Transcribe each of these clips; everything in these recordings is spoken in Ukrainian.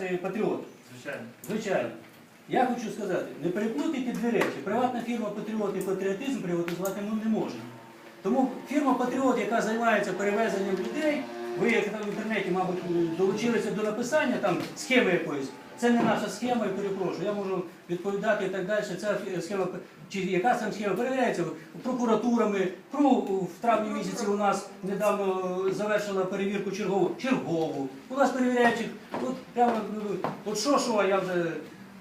Це патріот. Звичайно. Звичайно. Я хочу сказати, не переплутайте дві речі. Приватна фірма Патріот і патріотизм приватизувати ми не можемо. Тому фірма Патріот, яка займається перевезенням людей, ви як там в інтернеті, мабуть, долучилися до написання там схеми якоїсь. Це не наша схема, і перепрошую. Я можу відповідати і так далі. Ця схема, чи яка там схема перевіряється прокуратурами. ПРУ в травні місяці у нас недавно завершила перевірку чергову. Чергову. У нас перевіряючих, от прямо от що, що, а я вже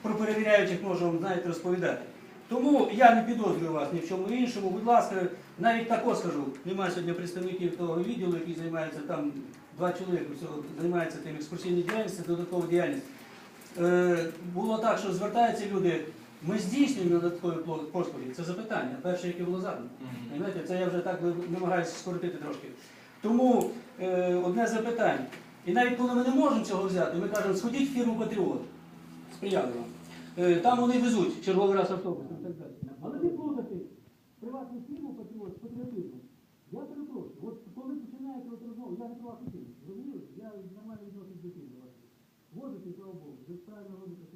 про перевіряючих можу вам знаєте, розповідати. Тому я не підозрюю вас ні в чому іншому. Будь ласка, навіть тако скажу. Немає сьогодні представників того відділу, який займається там два чоловіки, всього займається тим екскурсійною діяльністю, додаткова діяльність. Е, було так, що звертаються люди. Ми здійснюємо додаткові послуги. Це запитання. Перше, яке було задано. Це я вже так намагаюся скоротити трошки. Тому е, одне запитання. І навіть коли ми не можемо цього взяти, ми кажемо, сходіть в фірму Патріот. Сприяли вам. Е, там вони везуть черговий раз автобус. Але не плутати приватну фірму Патріот з патріотизмом. Я перепрошую, от коли починаєте розмову, я не приватну фірму. Розумієте? Я нормально фірми Возите, слава Богу,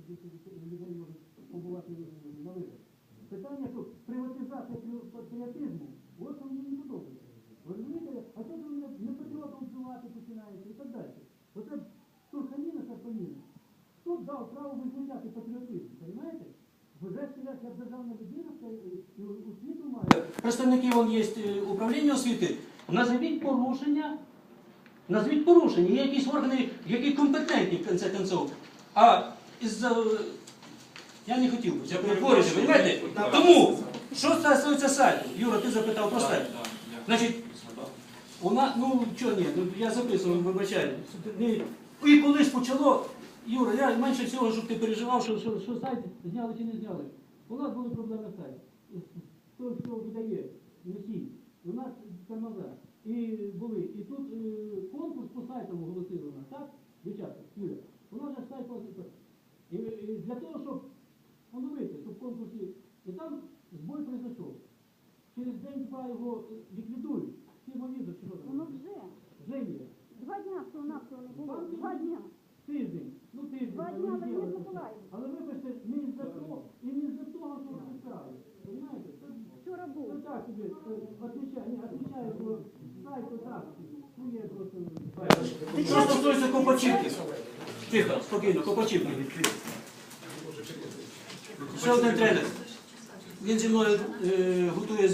більше дітей- людей можуть побувати на виборах. Питання, що приватизація патріотизму, от мені не подобається. Ви розумієте, а ви мене не патріотом вживати починаєте і так далі. Оце турханіна сарпаніна. Хто дав право визначати патріотизм, розумієте? Це. Представники вон є е, управління освіти. Назовіть порушення, назвіть порушення. Є якісь органи, які компетентні в кінці кінців. А із я не хотів би це перетворити, розумієте? Тому, що стосується сайту, Юра, ти запитав про сайт. Значить, вона, ну чого ні, ну, я записував, вибачаю. І колись почало, Юра, я менше всього, щоб ти переживав, що, що, що сайт зняли чи не зняли. У нас були проблеми. Той, хто видає носій, у нас тормоза. І були. І тут е, конкурс по сайтам оголосили у нас, так? Дівчата, Юля. У нас же сайт і, і для того, щоб оновити, щоб конкурсі. І там збой произойшов. Через день-два його е, ліквідують. Фірмовізор чи що там? Воно вже. Вже є. Два дня всього навсього не було. Два дня. Тиждень. Ну тиждень. Два дня. Але не із-за того, і не із-за того, що ви справи. Понимаєте? Це, Був. так собі, отвечаю, не бо сайт отак. Ну є просто... Що стосується Копачівки? Тихо, спокійно, Копачівки. Ще один тренер. Він зі мною е, готує